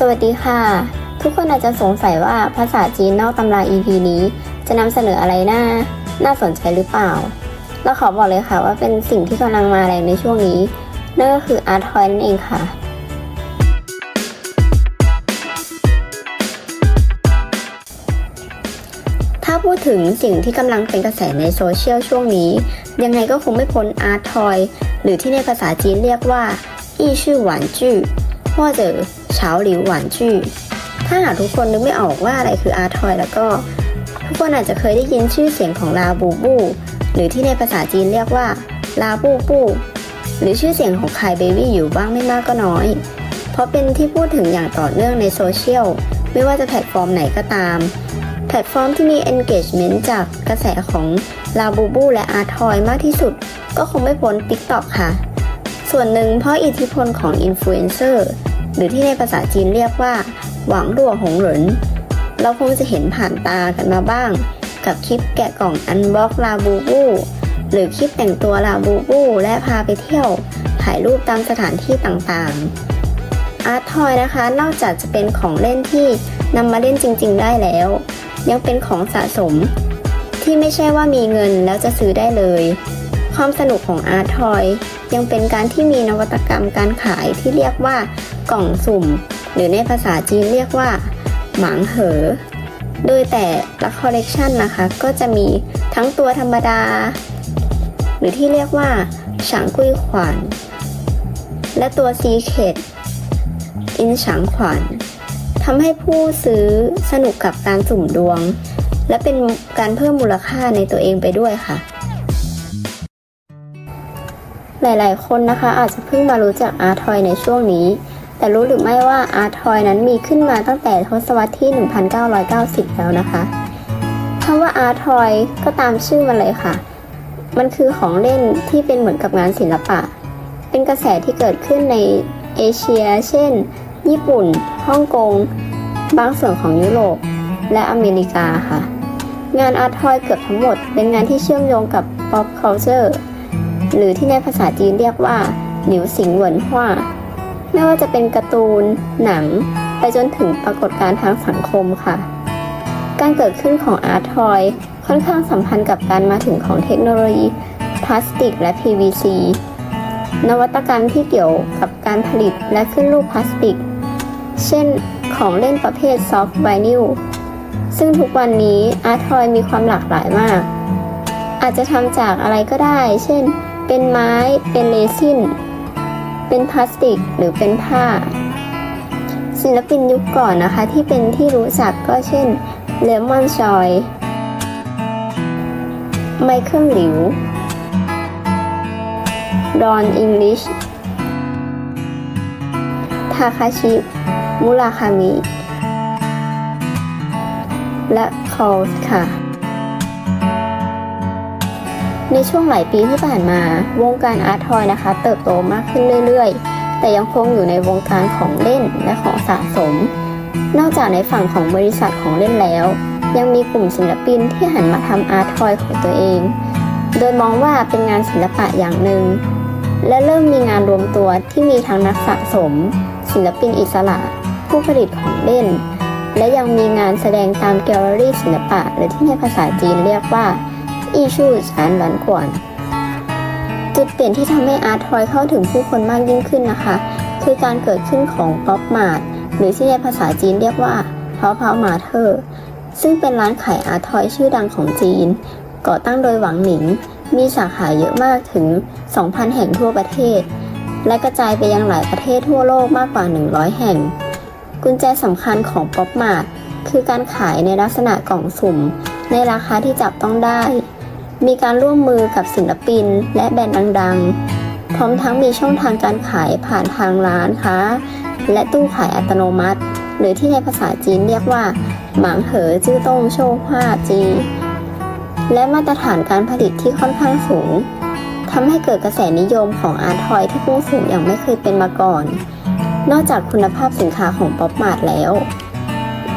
สวัสดีค่ะ ทุกคนอาจจะสงสัยว่าภาษาจีนนอกตำรา EP นี้ จะนำเสนออะไรน่าน่าสนใจหรือเปล่า เราขอบอกเลยค่ะว่าเป็นสิ่งที่กำลังมาแรงในช่วงนี้ นั่นก็คืออาร์ทอยนั่นเองค่ะถ้าพูดถึงสิ่งที่กำลังเป็นกระแสในโซเชียลช่วงนี้ ยังไงก็คงไม่พ้นอาร์ทอยหรือที่ในภาษาจีนเรียกว่าอีชื่อหวานจื้อ或者 เฉาหลิวหวานจื้อถ้าหากทุกคนนึกไม่ออกว่าอะไรคืออาร์ทอยแล้วก็ ทุกคนอาจจะเคยได้ยินชื่อเสียงของลาบูบู หรือที่ในภาษาจีนเรียกว่าลาบูบู หรือชื่อเสียงของคายเบบี้อยู่บ้างไม่มากก็น้อย เพราะเป็นที่พูดถึงอย่างต่อเนื่องในโซเชียลไม่ว่าจะแพลตฟอร์มไหนก็ตาม แพลตฟอร์มที่มี engagement จากกระแสของลาบูบูและอาร์ทอยมากที่สุด ก็คงไม่พ้น TikTok ค่ะ ส่วนหนึ่งเพราะอิทธิพลของอินฟลูเอนเซอร์ หรือที่ในภาษาจีนเรียกว่า หวังรั่วหงหรินเราคงจะเห็นผ่านตากันมาบ้าง กับคลิปแกะกล่องอันบล็อกลาบูบูหรือคลิปแต่งตัวลาบูบูและพาไปเที่ยว ถ่ายรูปตามสถานที่ต่างๆ อาร์ทอยนะคะ นอกจากจะเป็นของเล่นที่นำมาเล่นจริง ๆ ได้แล้ว ยังเป็นของสะสม ที่ไม่ใช่ว่ามีเงินแล้วจะซื้อได้เลย ความสนุกของอาร์ทอยยังเป็นการที่มีนวัตกรรมการขายที่เรียกว่ากล่องสุ่ม หรือในภาษาจีนเรียกว่า หมางเหอ โดยแต่ละคอลเลกชันนะคะ ก็จะมีทั้งตัวธรรมดา หรือที่เรียกว่าฉางกุ้ยขวานและตัวซีเคดอินฉางขวานทำให้ผู้ซื้อสนุกกับการสุ่มดวง และเป็นการเพิ่มมูลค่าในตัวเองไปด้วยค่ะ หลายๆ คนนะคะอาจจะเพิ่งมารู้จักอาร์ทอยในช่วงนี้ แต่รู้หรือไม่ว่าอาร์ทอยนั้นมีขึ้นมาตั้งแต่ทศวรรษที่ 1990 แล้วนะคะคำว่าอาร์ทอยก็ตามชื่อมันเลยค่ะ มันคือของเล่นที่เป็นเหมือนกับงานศิลปะ เป็นกระแสที่เกิดขึ้นในเอเชีย เช่น ญี่ปุ่น ฮ่องกง บางส่วนของยุโรป และอเมริกาค่ะ งานอาร์ทอยเกือบทั้งหมด เป็นงานที่เชื่อมโยงกับ pop culture หรือที่ในภาษาจีนเรียกว่าหนิวสิงเหวินฮว่า ไม่ว่าจะเป็นการ์ตูน หนัง ไปจนถึงปรากฏการณ์ทางสังคมค่ะ การเกิดขึ้นของอาร์ทอยค่อนข้างสัมพันธ์กับการมาถึงของเทคโนโลยีพลาสติกและ PVC นวัตกรรมที่เกี่ยวกับการผลิตและขึ้นรูปพลาสติก เช่นของเล่นประเภทซอฟต์ไวนิลซึ่งทุกวันนี้อาร์ทอยมีความหลากหลายมาก อาจจะทำจากอะไรก็ได้ เช่น เป็นไม้ เป็นเรซิน เป็นพลาสติก หรือเป็นผ้า ศิลปินยุคก่อนนะคะที่เป็นที่รู้จักก็เช่นเลมอนชอย ไมเคิลหลิว ดอนอิงลิช ทาคาชิ มุราคามิ และคอลส์ค่ะ ในช่วงหลายปีที่ผ่านมา วงการอาร์ตทอยนะคะ เติบโตมากขึ้นเรื่อยๆ แต่ยังคงอยู่ในวงการของเล่นและของสะสม นอกจากในฝั่งของบริษัทของเล่นแล้ว ยังมีกลุ่มศิลปินที่หันมาทำอาร์ตทอยของตัวเอง โดยมองว่าเป็นงานศิลปะอย่างหนึ่ง และเริ่มมีงานรวมตัวที่มีทั้งนักสะสม ศิลปินอิสระ ผู้ผลิตของเล่น และยังมีงานแสดงตามแกลเลอรี่ศิลปะหรือที่ในภาษาจีนเรียกว่า อีชูชานหลันกวนจุดเปลี่ยนที่ทำให้อาร์ตทอยเข้าถึงผู้คนมากยิ่งขึ้นนะคะ คือการเกิดขึ้นของป๊อปมาร์ทหรือที่ในภาษาจีนเรียกว่าเพาเพามาเธอร์ซึ่งเป็นร้านขายอาร์ตทอยชื่อดังของจีน ก่อตั้งโดยหวังหนิง มีสาขาเยอะมากถึง 2,000 แห่งทั่วประเทศ และกระจายไปยังหลายประเทศทั่วโลกมากกว่า 100 แห่ง กุญแจสำคัญของป๊อปมาร์ทคือการขายในลักษณะกล่องสุ่ม ในราคาที่จับต้องได้ มีการร่วมมือกับศิลปิน และแบรนด์ดังๆ พร้อมทั้งมีช่องทางการขายผ่านทางร้านค้า และตู้ขายอัตโนมัติ หรือที่ในภาษาจีนเรียกว่า หมางเหอจื้อต้งโชว์ฮวาจีและมาตรฐานการผลิตที่ค่อนข้างสูงทำให้เกิดกระแสนิยมของอาร์ทอยที่พุ่งสูงอย่างไม่เคยเป็นมาก่อน นอกจากคุณภาพสินค้าของป๊อปมาร์ทแล้ว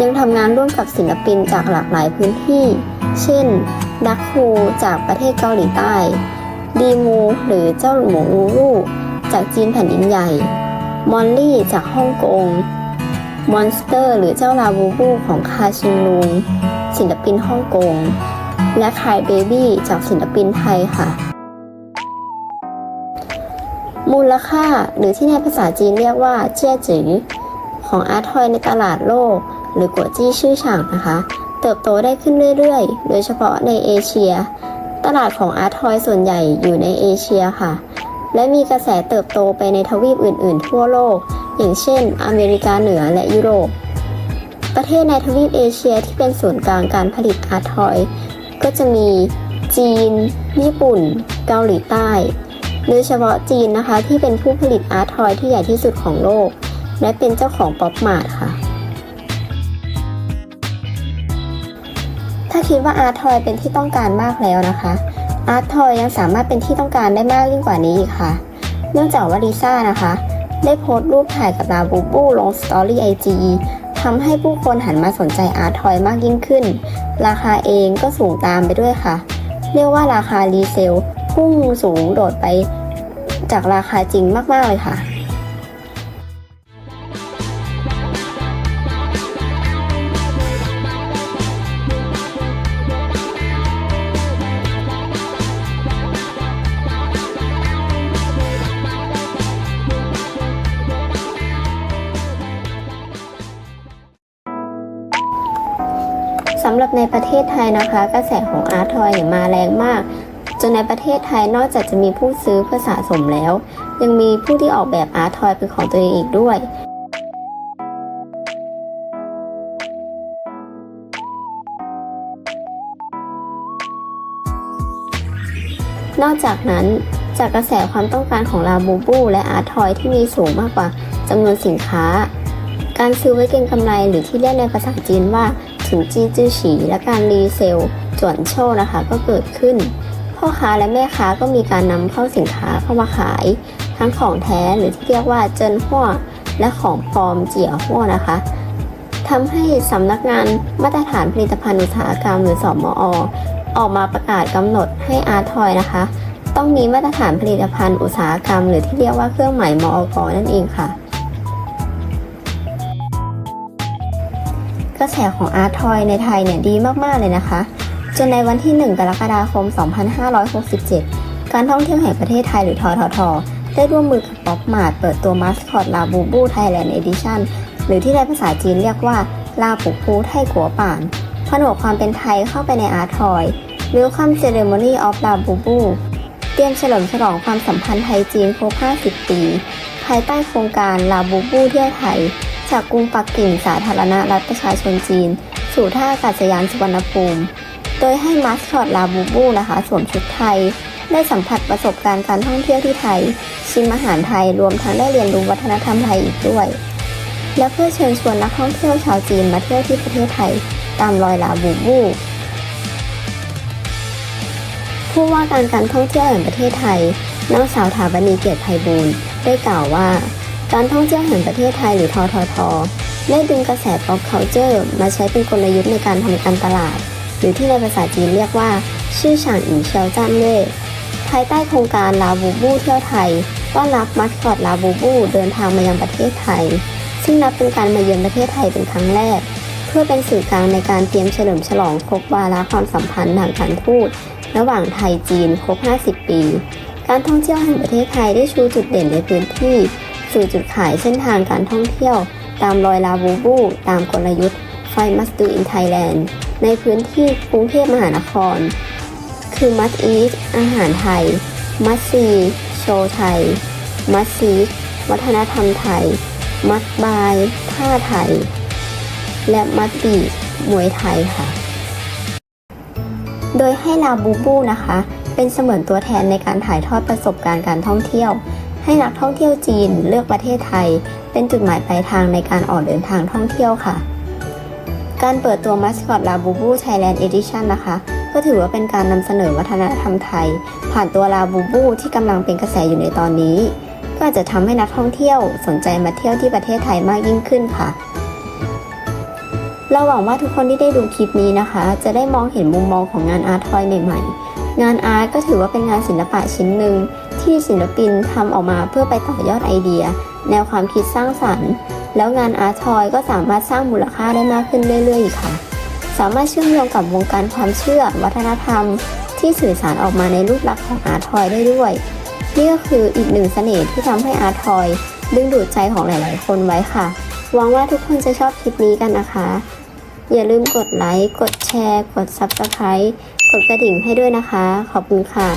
ยังทำงานร่วมกับศิลปินจากหลากหลายพื้นที่ เช่น ดักฮูจากประเทศเกาหลีใต้ ดีมูหรือเจ้าหมูรูรูจากจีนแผ่นดินใหญ่ มอลลี่จากฮ่องกง มอนสเตอร์ หรือเจ้าลาบูบูของคาชิงลุงศิลปินฮ่องกง และคายเบบี้จากศิลปินไทยค่ะ มูลค่าหรือที่ในภาษาจีนเรียกว่าเจี้ยจือของอาร์ทอยในตลาดโลก หรือกัวจี้ชื่อฉ่างนะคะ เติบโตได้ขึ้นเรื่อยๆ โดยเฉพาะในเอเชีย ตลาดของอาร์ทอยส่วนใหญ่อยู่ในเอเชียค่ะ และมีกระแสเติบโตไปในทวีปอื่นๆ ทั่วโลก อย่างเช่น อเมริกาเหนือและยุโรป ประเทศในทวีปเอเชียที่เป็นศูนย์กลางการผลิตอาร์ทอย ก็จะมีจีน ญี่ปุ่น เกาหลีใต้โดยเฉพาะจีนนะคะที่เป็นผู้ผลิตอาร์ทอยที่ใหญ่ที่สุดของโลก และเป็นเจ้าของป๊อปมาร์ทค่ะ คิดว่าอาร์ทอยเป็นที่ต้องการมากแล้วนะคะอาร์ทอยยังสามารถเป็นที่ต้องการได้มากยิ่งกว่านี้อีกค่ะ เนื่องจากว่าลิซ่านะคะ ได้โพสต์รูปถ่ายกับลาบูบูลงสตอรี่ไอจีทำให้ผู้คนหันมาสนใจอาร์ทอยมากยิ่งขึ้น ราคาเองก็สูงตามไปด้วยค่ะ เรียกว่าราคารีเซลพุ่งสูงโดดไปจากราคาจริงมาก ๆ เลยค่ะำหรับในประเทศไทยนะคะ กระแสของอาร์ทอยเนี่ยมาแรงมาก จนในประเทศไทยนอกจากจะมีผู้ซื้อเพื่อสะสมแล้ว ยังมีผู้ที่ออกแบบอาร์ทอยเป็นของตัวเองอีกด้วยนอกจากนั้นจากกระแสความต้องการของลาบูบูและอาร์ทอยที่มีสูงมากกว่าจำนวนสินค้า การซื้อไว้เก็งกำไรหรือที่เรียกในภาษาจีนว่า ถึงจีจื้อฉีและการรีเซลจวนโชนะคะก็เกิดขึ้น พ่อค้าและแม่ค้าก็มีการนำเข้าสินค้าเข้ามาขาย ทั้งของแท้หรือที่เรียกว่าเจินหัวและของปลอมเจี๋ยหัวนะคะทำให้สำนักงานมาตรฐานผลิตภัณฑ์อุตสาหกรรมหรือสมอออกมาประกาศกำหนดให้อาทอยนะคะ ต้องมีมาตรฐานผลิตภัณฑ์อุตสาหกรรม หรือที่เรียกว่าเครื่องหมายมอกนั่นเองค่ะ กระแสของอาร์ทอยในไทยเนี่ยดีมากๆเลยนะคะ จนในวันที่ 1 กรกฎาคม 2567 การท่องเที่ยวแห่งประเทศไทยหรือททท ได้ร่วมมือกับป๊อปมาร์ทเปิดตัวมาสคอตลาบูบูไทยแลนด์เอดิชั่นหรือที่ในภาษาจีนเรียกว่าลาปูปูไทยกัวป่านผนวกความเป็นไทยเข้าไปในอาร์ทอย Welcome Ceremony of La b u b u เตรียมเฉลิมฉลองความสัมพันธ์ไทยจีนครบ 50 ปี ภายใต้โครงการลาบูบูเที่ยวไทย จากกรุงปักกิ่งสาธารณรัฐประชาชนจีน สู่ท่าอากาศยานสุวรรณภูมิ โดยให้มาสคอตลาบูบูนะคะสวมชุดไทย ได้สัมผัสประสบการณ์การท่องเที่ยวที่ไทย ชิมอาหารไทยรวมทั้งได้เรียนรู้วัฒนธรรมไทยอีกด้วย และเพื่อเชิญชวนนักท่องเที่ยวชาวจีนมาเที่ยวที่ประเทศไทย ตามรอยลาบูบูผู้ว่าการการท่องเที่ยวแห่งประเทศไทยนางสาวถาปณีเกียรติไพบูลได้กล่าวว่า การท่องเที่ยวแห่งประเทศไทยหรือทททได้ดึงกระแส pop culture มาใช้เป็นกลยุทธ์ในการทำการตลาด หรือที่ในภาษาจีนเรียกว่า ชื่อฉางอิงเชียวจ้านเย่ภายใต้โครงการลาบูบูเที่ยวไทย ต้อนรับมัสคอตลาบูบูเดินทางมายังประเทศไทย ซึ่งนับเป็นการมาเยือนประเทศไทยเป็นครั้งแรก เพื่อเป็นสื่อกลางในการเตรียมเฉลิมฉลองครบวาระความสัมพันธ์ทางการทูตระหว่างไทยจีนครบ 50 ปี การท่องเที่ยวแห่งประเทศไทยได้ชูจุดเด่นในพื้นที่ สู่จุดขายเส้นทางการท่องเที่ยว ตามรอยลาบูบู ตามกลยุทธ์ Five Must Do in Thailand ในพื้นที่กรุงเทพมหานคร คือ Must Eat อาหารไทย Must See โชว์ไทย Must See วัฒนธรรมไทย Must Buy ผ้าไทย และ Must Be มวยไทยค่ะ โดยให้ลาบูบูนะคะ เป็นเสมือนตัวแทนในการถ่ายทอดประสบการณ์การท่องเที่ยว ให้นักท่องเที่ยวจีนเลือกประเทศไทย เป็นจุดหมายปลายทางในการออกเดินทางท่องเที่ยวค่ะ การเปิดตัวมัสคอตลาบูบูไทยแลนด์เอดิชันนะคะ ก็ถือว่าเป็นการนำเสนอวัฒนธรรมไทย ผ่านตัวลาบูบูที่กำลังเป็นกระแสอยู่ในตอนนี้ ก็อาจจะทำให้นักท่องเที่ยวสนใจมาเที่ยวที่ประเทศไทยมากยิ่งขึ้นค่ะเราหวังว่าทุกคนที่ได้ดูคลิปนี้นะคะ จะได้มองเห็นมุมมองของงานอาร์ตทอยใหม่ๆ งานอาร์ตก็ถือว่าเป็นงานศิลปะชิ้นหนึ่ง ที่ศิลปินทำออกมาเพื่อไปต่อยอดไอเดีย แนวความคิดสร้างสรรค์ แล้วงานอาร์ทอยก็สามารถสร้างมูลค่าได้มากขึ้นเรื่อยๆอีกค่ะ สามารถเชื่อมโยงกับวงการความเชื่อ วัฒนธรรม ที่สื่อสารออกมาในรูปลักษณ์ของอาร์ทอยได้ด้วย นี่ก็คืออีกหนึ่งเสน่ห์ที่ทำให้อาร์ทอยดึงดูดใจของหลาย ๆ คนไว้ค่ะหวังว่าทุกคนจะชอบคลิปนี้กันนะคะ อย่าลืมกดไลค์ กดแชร์ กด Subscribe กดกระดิ่งให้ด้วยนะคะ ขอบคุณค่ะ